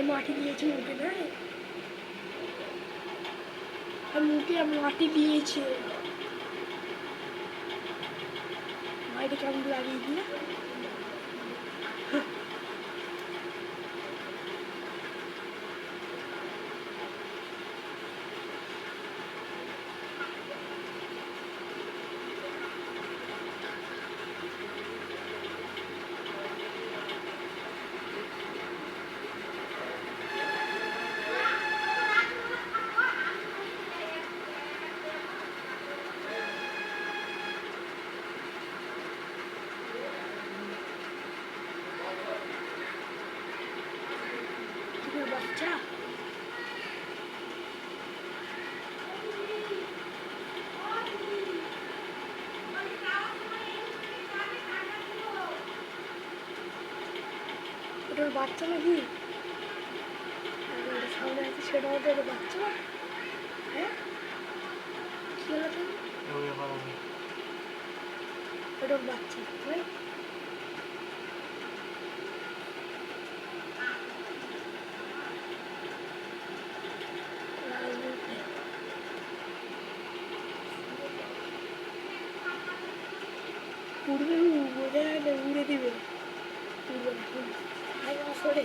মাটি দিয়েছে মুখে না মুখে মাটি দিয়েছে। মাটি কেমন লাগিয়ে দিয়ে ওটার বাচ্চা নাকি? সামনে আছে সেটা হচ্ছে ওটা বাচ্চা। হ্যাঁ? কি হলো? ওটার বাচ্চা তাই? উড়বে যায় উড়ে দিবে। সরে